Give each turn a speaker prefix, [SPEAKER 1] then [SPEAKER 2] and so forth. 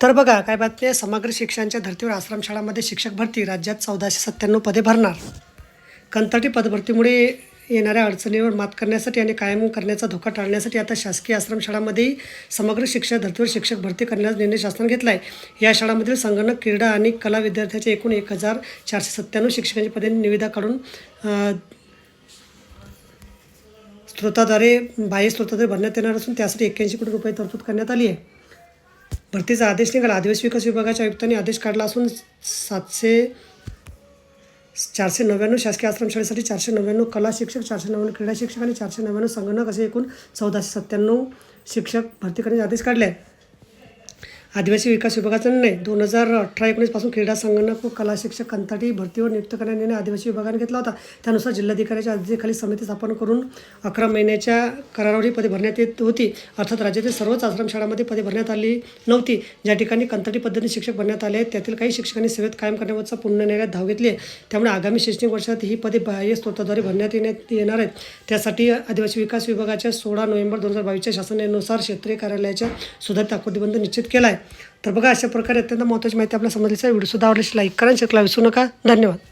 [SPEAKER 1] तर बघा काय बातमी आहे? समग्र शिक्षणाच्या धर्तीवर आश्रमशाळामध्ये शिक्षक भरती राज्यात चौदाशे सत्त्याण्णव पदे भरणार. कंत्राटी पदभरतीमुळे येणाऱ्या अडचणीवर मात करण्यासाठी आणि कायम करण्याचा धोका टाळण्यासाठी आता शासकीय आश्रमशाळांमध्येही समग्र शिक्षा धर्तीवर शिक्षक भरती करण्याचा निर्णय शासनाने घेतला आहे या शाळांमधील संगणक क्रीडा आणि कला विद्यार्थ्याचे एकूण एक हजार चारशे सत्त्याण्णव शिक्षकांची पदे निविदा काढून स्त्रोताद्वारे स्रोताद्वारे बाह्य स्त्रोताद्वारे भरण्यात येणार असून त्यासाठी एक्क्याऐंशी कोटी रुपये तरतूद करण्यात आली आहे. भरतीचा आदेश निघाला. आदिवासी विकास विभागाच्या आयुक्तांनी आदेश काढला असून सातशे चारशे नव्याण्णव शासकीय आश्रमशाळेसाठी चारशे नव्याण्णव कला शिक्षक चारशे नव्याण्णव क्रीडा शिक्षक आणि चारशे नव्याण्णव संगणक असे एकूण चौदाशे सत्त्याण्णव शिक्षक भरती करण्याचे आदेश काढले आहेत. आदिवासी विकास विभागाचं नाही दोन हजार अठरा एकोणीसपासून क्रीडा संगणक व कला शिक्षक कंत्राटी भरतीवर नियुक्त करण्याचा निर्णय आदिवासी विभागाने घेतला होता. त्यानुसार जिल्हाधिकाऱ्याच्या अध्यक्षतेखाली समिती स्थापन करून अकरा महिन्याच्या करारावर ही पदे भरण्यात येत होती. अर्थात राज्यातील सर्वच आश्रमशाळांमध्ये पदे भरण्यात आली नव्हती. ज्या ठिकाणी कंत्राटी पद्धतीने शिक्षक भरण्यात आले आहेत त्यातील काही शिक्षकांनी सेवेत कायम करण्यावरचा पुन्हा निर्णयात धाव घेतली त्यामुळे आगामी शैक्षणिक वर्षात ही पदे बाह्य स्त्रोताद्वारे भरण्यात येण्यात येणार आहेत. त्यासाठी आदिवासी विकास विभागाच्या सोळा नोव्हेंबर दोन हजार बावीसच्या शासनानुसार क्षेत्रीय कार्यालयाच्या सुधारित आकृतीबंध निश्चित केला आहे. तर बघा अशा प्रकारे अत्यंत महत्त्वाची माहिती आपल्याला समजली व्हिडिओ सुद्धा आवडल्यास लाईक करा आणि शेअर विसरू नका. धन्यवाद.